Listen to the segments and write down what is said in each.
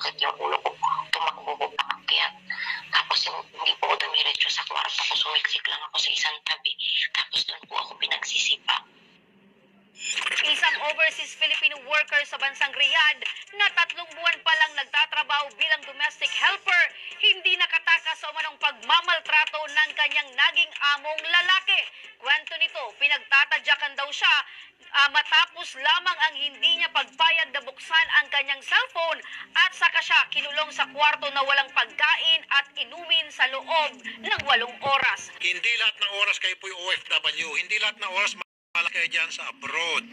sumakit yung ulo ko. Tumakbo ko paakyat. Tapos yung, hindi po ako dumiretso sa kwarto ko. Sumiksik lang ako sa isang tabi. Tapos doon po ako pinagsisipa. Isang overseas Filipino worker sa bansang Riyadh na tatlong buwan pa lang nagtatrabaho bilang domestic helper, hindi nakatakas sa umanong pagmamaltrato ng kanyang naging among lalaki. Kwento nito, pinagtatadyakan daw siya ah, matapos lamang ang hindi niya pagpayag na buksan ang kanyang cellphone at saka siya kinulong sa kwarto na walang pagkain at inumin sa loob ng walong oras. Hindi lahat ng oras kayo po'y OFW. Hindi lahat ng oras malaki kayo dyan sa abroad.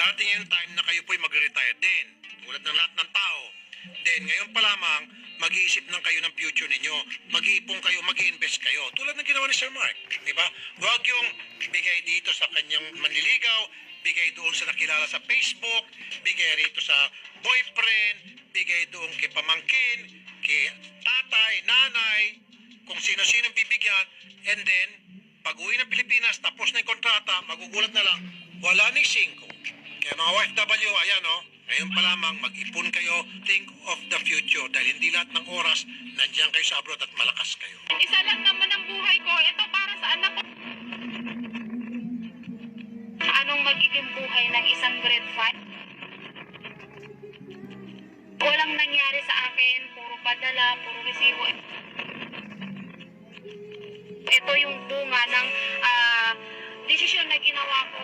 Darating yung time na kayo po'y mag-retire din. Tulad ng lahat ng tao. Then, ngayon pa lamang, mag-iisip ng kayo ng future ninyo. Mag-iipon kayo, mag-invest kayo. Tulad ng ginawa ni Sir Mark. Di ba? Huwag yung bigay dito sa kanyang manliligaw, bigay doon sa nakilala sa Facebook, bigay rito sa boyfriend, bigay doon kay pamangkin, kay tatay, nanay, kung sino-sino bibigyan, and then, pag uwi ng Pilipinas, tapos na yung kontrata, magugulat na lang, wala ni singko. Kaya mga OFW, ayan o, ngayon pa lamang, mag-ipon kayo, think of the future, dahil hindi lahat ng oras, nandiyan kayo sa abroad at malakas kayo. Isa lang naman ang buhay ko. Ito para sa anak ko. Anong magiging buhay ng isang grade 5? Walang nangyari sa akin. Puro padala, puro resibo. Ito yung bunga ng ah, desisyon na ginawa ko.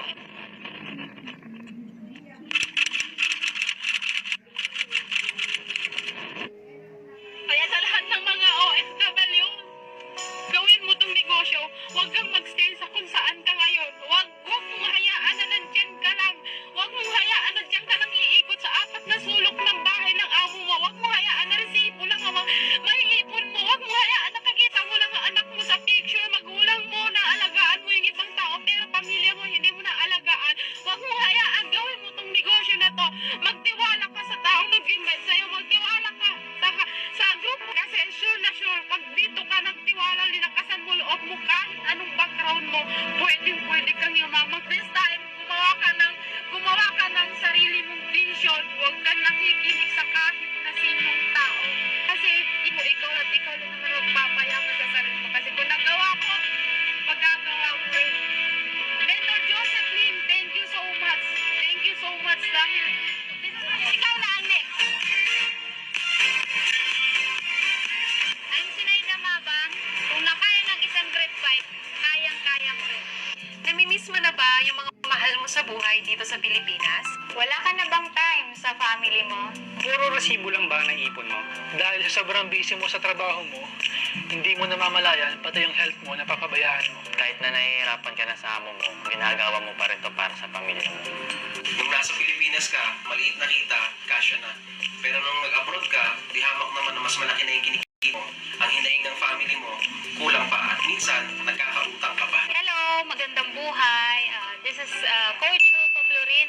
Sa buhay dito sa Pilipinas? Wala ka na bang time sa family mo? Puro resibo lang ba ang naipon mo? Dahil sa sobrang busy mo sa trabaho mo, hindi mo namamalayan pati yung health mo napapabayaan mo. kahit na nahihirapan ka na sa amo mo, ginagawa mo pa rin to para sa pamilya mo. Nung nasa Pilipinas ka, maliit na kita, kasya na. Pero nung nag-abroad ka, di hamak naman na mas malaki na yung kinikita mo. Ang hinaing ng family mo, kulang pa. At minsan, nagkakautang ka pa. Hello, magandang buhay. Ah, this is uh, Coach Hugo Florin,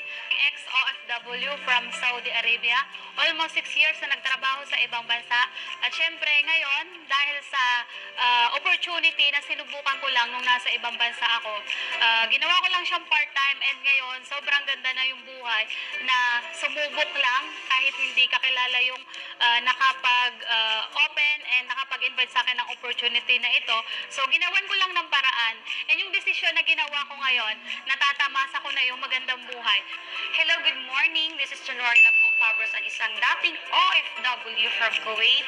ex-OFW from Saudi Arabia. Almost six years na nagtrabaho sa ibang bansa. At syempre ngayon, dahil sa ah, opportunity na sinubukan ko lang nung nasa ibang bansa ako, ah, ginawa ko lang siyang part-time and ngayon, sobrang ganda na yung buhay na sumubok lang kahit hindi kakilala yung ah, nakapag-open and nakapag-invite sa akin ng opportunity na ito. So, ginawan ko lang ng paraan. And yung desisyon na ginawa ko ngayon, natatamasa ko na yung magandang buhay. Hello, good morning. This is January Love Fabros, ang isang dating OFW from Kuwait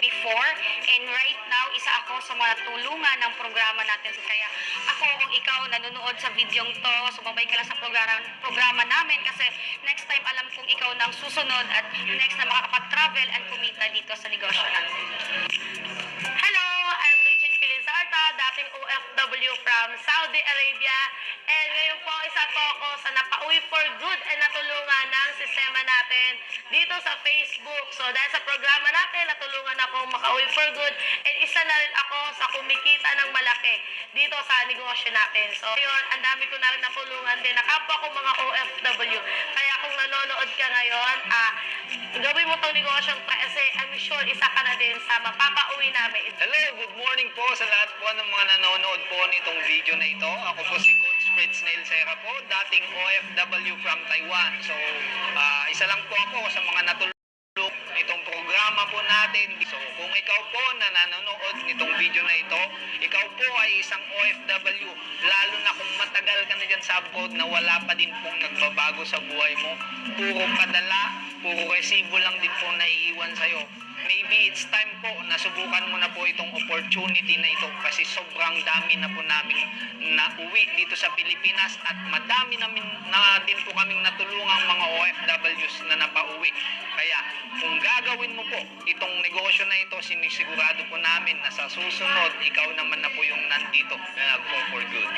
before. And right now, isa ako sa mga tulungan ng programa natin. Kaya ako, kung ikaw nanonood sa video to, sumabay ka lang sa programa, programa namin kasi next time alam kong ikaw na ang susunod at next na makakapag-travel and kumita dito sa negosyo natin. Arabia. And ngayon po, isa po ako sa napauwi for good and natulungan ng sistema natin dito sa Facebook. So dahil sa programa natin, natulungan ako makauwi for good. And isa na rin ako sa kumikita ng malaki dito sa negosyo natin. So yun, ang dami ko na rin natulungan din na kapwa ko mga OFW. Kaya kung nanonood ka ngayon, ah, gawin mo tong negosyo kasi I'm sure isa ka na din sa mapapauwi namin. Hello, good morning po sa lahat po ng mga nanonood po nitong video na ito. Ako po si Coach Fred Snail Serra po, dating OFW from Taiwan. So, ah, isa lang po ako sa mga natulong programa po natin. So kung ikaw po na nanonood nitong video na ito, ikaw po ay isang OFW, lalo na kung matagal ka na dyan sa abroad na wala pa din pong nagbabago sa buhay mo, puro padala, puro resibo lang din po naiiwan sa'yo. Maybe it's time po na subukan mo na po itong opportunity na ito kasi sobrang dami na po namin na uwi dito sa Pilipinas at madami namin na din po kaming natulungang mga OFWs na napauwi. Kaya kung gagawin mo po itong negosyo na ito, sinisigurado po namin na sa susunod, ikaw naman na po yung nandito na nag-go for good.